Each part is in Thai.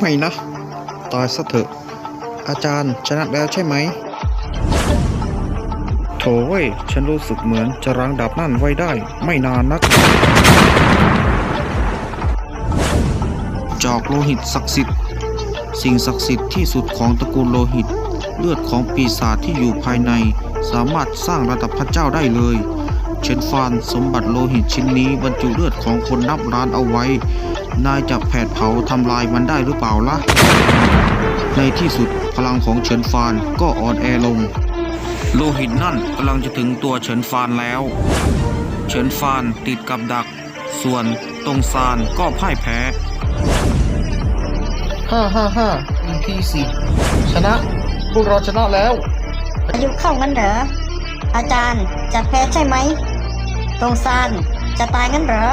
ไม่นะ ตายซะเถอะ อาจารย์ชนะแล้วใช่ไหม โถเว้ย ฉันรู้สึกเหมือนจะรังดาบนั่นไว้ได้ ไม่นานนัก จอกโลหิตศักดิ์สิทธิ์ สิ่งศักดิ์สิทธิ์ที่สุดของตระกูลโลหิต เลือดของปีศาจที่อยู่ภายใน สามารถสร้างระดับพระเจ้าได้เลยเชนฟานสมบัติโลหิตชิ้นนี้บรรจุเลือดของคนนับล้านเอาไว้ นายจะแผดเผาทำลายมันได้หรือเปล่าล่ะ ในที่สุดพลังของเฉินฟานก็อ่อนแอลง โลหิตนั่นกำลังจะถึงตัวเฉินฟานแล้ว เฉินฟานติดกับดัก ส่วนตรงซานก็พ่ายแพ้ห้าห้าห้า EP สี่ชนะ พวกเราชนะแล้ว อายุเข้างั้นเหรอ อาจารย์จะแพ้ใช่ไหม ตรงซานจะตายงั้นเหรอ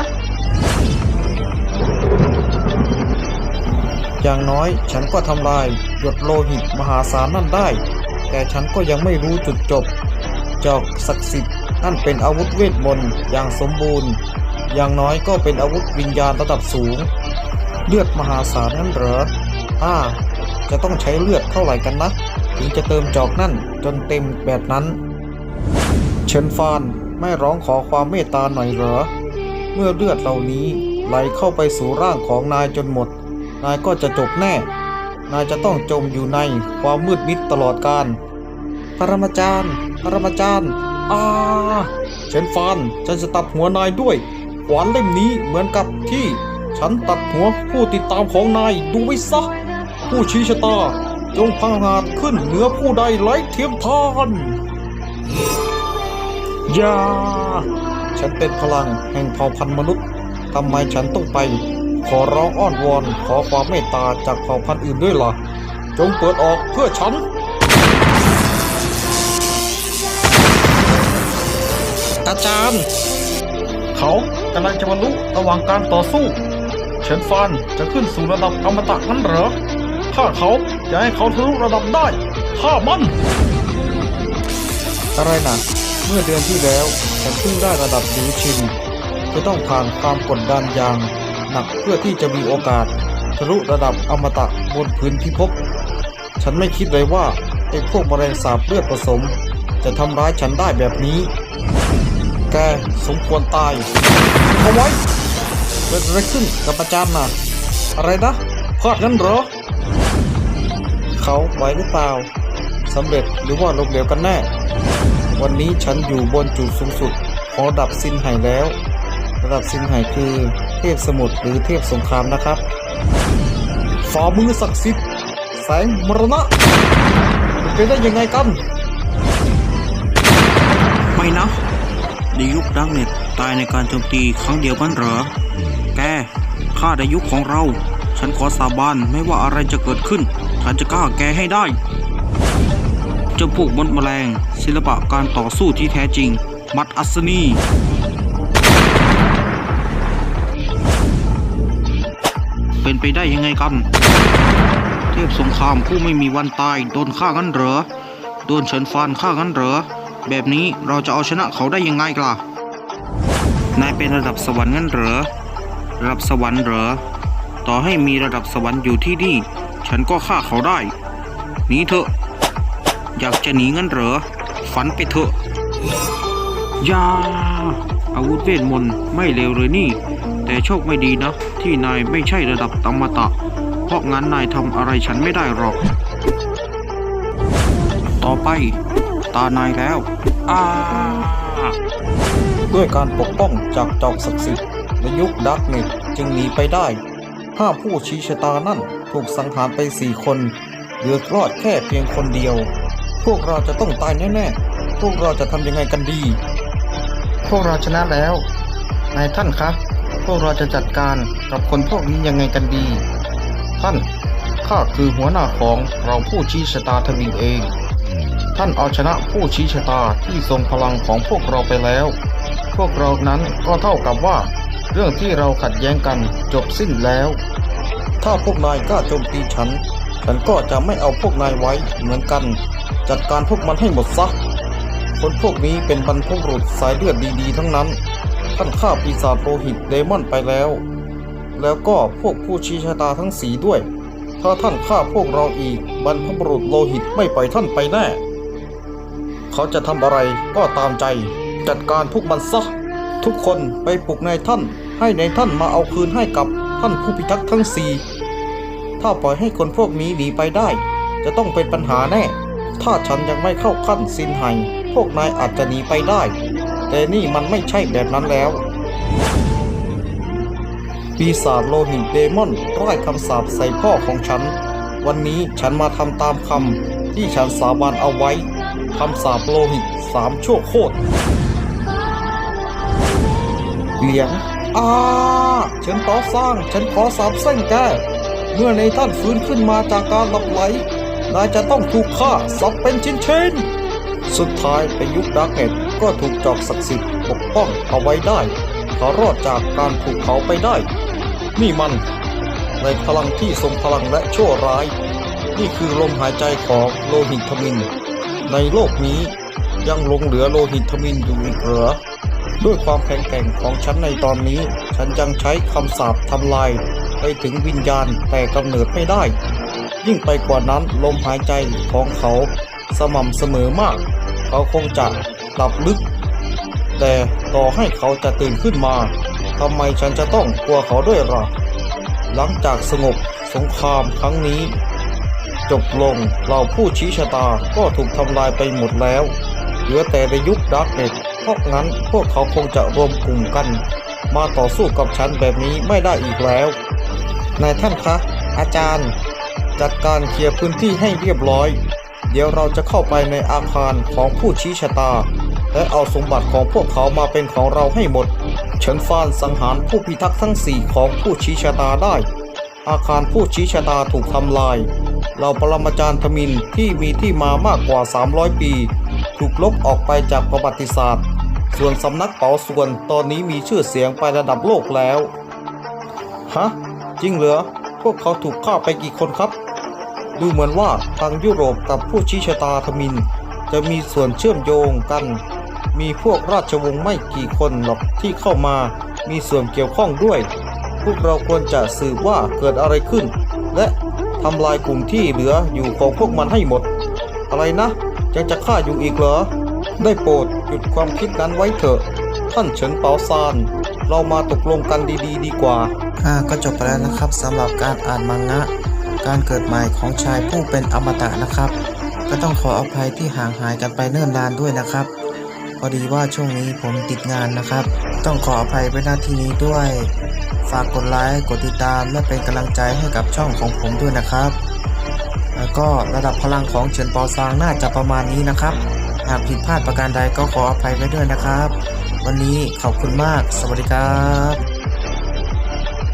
อย่างน้อยฉันก็ทำลายหยดโลหิตมหาศาลนั่นได้ แต่ฉันก็ยังไม่รู้จุดจบ จอกศักดิ์สิทธิ์นั่นเป็นอาวุธเวทมนต์อย่างสมบูรณ์ อย่างน้อยก็เป็นอาวุธวิญญาณระดับสูง เลือดมหาศาลนั่นเหรออ่า จะต้องใช้เลือดเท่าไหร่กันนะถึงจะเติมจอกนั่นจนเต็มแบบนั้นเฉินฟานไม่ร้องขอความเมตตาหน่อยเหรอ เมื่อเลือดเหล่านี้ไหลเข้าไปสู่ร่างของนายจนหมด นายก็จะจบแน่ นายจะต้องจมอยู่ในความมืดมิดตลอดกาลปรมาจารย์ปรมาจารย์อาเชนฟานฉันจะตัดหัวนายด้วยขวานเล่มนี้เหมือนกับที่ ฉันตัดหัวผู้ติดตามของนายดูไว้ซะผู้ชี้ชะตาจงพังหาดขึ้นเหนือผู้ใดไร้เทียมทานอย่าฉันเป็นพลังแห่งเผ่าพันธุ์มนุษย์ทำไมฉันต้องไป ขอร้องอ้อนวอนขอความเมตตาจากเผ่าพันธุ์อื่นด้วยล่ะ จงเปิดออกเพื่อฉัน อาจารย์ เขากำลังจะบรรลุระหว่างการต่อสู้ เฉินฟานจะขึ้นสู่ระดับอมตะนั้นเหรอถ้าเขาจะให้เขาทะลุระดับได้ฆ่ามัน อะไรนะเมื่อเดือนที่แล้วฉันเพิ่งได้ระดับหนูชินจะต้องผ่านความกดดันอย่าง หนักเพื่อที่จะมีโอกาสทะลุระดับอมตะบนพื้นพิภพ ฉันไม่คิดเลยว่าไอ้พวกแมลงสาบเลือดผสม จะทำร้ายฉันได้แบบนี้ แกสมควรตายเอาไว้เกิดอะไรขึ้นกับอาจารย์นะอะไรนะพลาดงั้นเหรอ เขาไหวหรือเปล่าสำเร็จหรือว่าล้มเหลวกันแน่ วันนี้ฉันอยู่บนจุดสูงสุดของระดับซินไห่แล้ว ระดับซินไห่คือ พสมุทรหรือเทพสงครามนะครับฝ่ามือศักดิ์สิทธิ์แสงมรณะเป็นได้ยังไงกัน ไม่นะในยุคดักเน็ตตายในการโจมตีครั้งเดียวกันเหรอ แกข้าในยุคของเรา ฉันขอสาบานไม่ว่าอะไรจะเกิดขึ้น ฉันจะกล้าแกให้ได้จ้าพวกมดแมลง ศิลปะการต่อสู้ที่แท้จริง มัดอัศนี เป็นไปได้ยังไงกัน เทพสงครามผู้ไม่มีวันตายโดนฆ่างั้นเหรอ โดนเฉินฟานฆ่างั้นเหรอ แบบนี้เราจะเอาชนะเขาได้ยังไงกล่ะ นายเป็นระดับสวรรค์งั้นเหรอ ระดับสวรรค์เหรอ ต่อให้มีระดับสวรรค์อยู่ที่นี่ ฉันก็ฆ่าเขาได้ หนีเถอะ อยากจะหนีงั้นเหรอ ฝันไปเถอะยา อาวุธเวทมนต์ไม่เลวเลยนี่ แต่โชคไม่ดีนะ ที่นายไม่ใช่ระดับอมตะ เพราะงั้นนายทำอะไรฉันไม่ได้หรอก ต่อไป ตานายแล้วอาด้วยการปกป้องจากจอกศักดิ์สิทธิ์ในยุคดาร์กเน็ตจึงหนีไปได้ห้าผู้ชี้ชะตานั่นถูกสังหารไปสี่คนเหลือรอดแค่เพียงคนเดียว พวกเราจะต้องตายแน่ๆ พวกเราจะทำยังไงกันดี พวกเราชนะแล้ว นายท่านคะ พวกเราจะจัดการกับคนพวกนี้ยังไงกันดี ท่าน ข้าคือหัวหน้าของเราผู้ชี้ชะตาทวินเอง ท่านเอาชนะผู้ชี้ชะตาที่ทรงพลังของพวกเราไปแล้ว พวกเรานั้นก็เท่ากับว่า เรื่องที่เราขัดแย้งกันจบสิ้นแล้ว ถ้าพวกนายกล้าโจมตีฉัน ฉันก็จะไม่เอาพวกนายไว้เหมือนกัน จัดการพวกมันให้หมดซะ คนพวกนี้เป็นบรรพบุรุษสายเลือดดีๆ ทั้งนั้น ท่านฆ่าปีศาจโลหิตเดมอนไปแล้ว แล้วก็พวกผู้ชี้ชะตาทั้งสีด้วย ถ้าท่านฆ่าพวกเราอีกบรรพบุรุษโลหิตไม่ปล่อยท่านไปแน่ เขาจะทำอะไรก็ตามใจ จัดการพวกมันซะ ทุกคนไปปลุกนายท่าน ให้นายท่านมาเอาคืนให้กับท่านผู้พิทักษ์ทั้งสี่ถ้าปล่อยให้คนพวกนี้หนีไปได้ จะต้องเป็นปัญหาแน่ ถ้าฉันยังไม่เข้าขั้นซินไฮ พวกนายอาจจะหนีไปได้ แต่นี่มันไม่ใช่แบบนั้นแล้ว ปีศาจโลหิตเดมอนร่ายคำสาปใส่พ่อของฉัน วันนี้ฉันมาทำตามคำที่ฉันสาบานเอาไว้คำสาปโลหิตสามชั่วโคตรเหลียงอาฉันขอสร้าง ฉันขอสาบเส้นแกเมื่อในท่านฟื้นขึ้นมาจากการหลับไหลนายจะต้องถูกฆ่าสับเป็นชิ้นๆ สุดท้ายเป็นยุคดาร์กเน็ตก็ถูกจอกศักดิ์สิทธิ์ปกป้องเอาไว้ได้เขารอดจากการถูกเผาไปได้ นี่มัน ในพลังที่ทรงพลังและชั่วร้าย นี่คือลมหายใจของโลหิตทมิน ในโลกนี้ยังหลงเหลือโลหิตทมินอยู่อีกเหรอด้วยความแข็งแกร่งของฉันในตอนนี้ ฉันยังใช้คำสาปทำลาย ไปถึงวิญญาณแต่กำเนิดไม่ได้ ยิ่งไปกว่านั้นลมหายใจของเขา สม่ำเสมอมาก เขาคงจะหลับลึก แต่ต่อให้เขาจะตื่นขึ้นมาทำไมฉันจะต้องกลัวเขาด้วยล่ะหลังจากสงบสงครามครั้งนี้ จบลงเหล่าผู้ชี้ชะตาก็ถูกทำลายไปหมดแล้ว เหลือแต่ในยุคดาร์กเน็ตเพราะงั้นพวกเขาคงจะรวมกลุ่มกัน มาต่อสู้กับฉันแบบนี้ไม่ได้อีกแล้วนายท่านคะ อาจารย์ จัดการเคลียร์พื้นที่ให้เรียบร้อย เดี๋ยวเราจะเข้าไปในอาคารของผู้ชี้ชะตา และเอาสมบัติของพวกเขามาเป็นของเราให้หมด เฉินฟานสังหารผู้พิทักษ์ทั้งสี่ของผู้ชี้ชะตาได้ อาคารผู้ชี้ชะตาถูกทำลายเราปรมาจารย์ทมินที่มีที่มามากกว่า 300 ปี ถูกลบออกไปจากประวัติศาสตร์ ส่วนสำนักเป๋าส่วนตอนนี้มีชื่อเสียงไประดับโลกแล้ว ฮะ จริงเหรอ พวกเขาถูกฆ่าไปกี่คนครับ ดูเหมือนว่าทางยุโรปกับผู้ชี้ชะตาทมิน จะมีส่วนเชื่อมโยงกัน มีพวกราชวงศ์ไม่กี่คนหรอกที่เข้ามามีส่วนเกี่ยวข้องด้วย พวกเราควรจะสืบว่าเกิดอะไรขึ้น และทำลายกลุ่มที่เหลืออยู่ของพวกมันให้หมด อะไรนะยังจะฆ่าอยู่อีกเหรอ ได้โปรดหยุดความคิดนั้นไว้เถอะ ท่านเฉินเปาซาน เรามาตกลงกันดีๆดีกว่าอ่าก็จบไปแล้วนะครับสำหรับการอ่านมังงะ การเกิดใหม่ของชายผู้เป็นอมตะนะครับ ก็ต้องขออภัยที่ห่างหายกันไปเนิ่นนานด้วยนะครับ พอดีว่าช่วงนี้ผมติดงานนะครับ ต้องขออภัยไว้หน้าที่นี้ด้วย ฝากกดไลค์กดติดตามและเป็นกำลังใจให้กับช่องของผมด้วยนะครับ แล้วก็ระดับพลังของเฉินปอซางน่าจะประมาณนี้นะครับ หากผิดพลาดประการใดก็ขออภัยไว้ด้วยนะครับ วันนี้ขอบคุณมาก สวัสดีครับ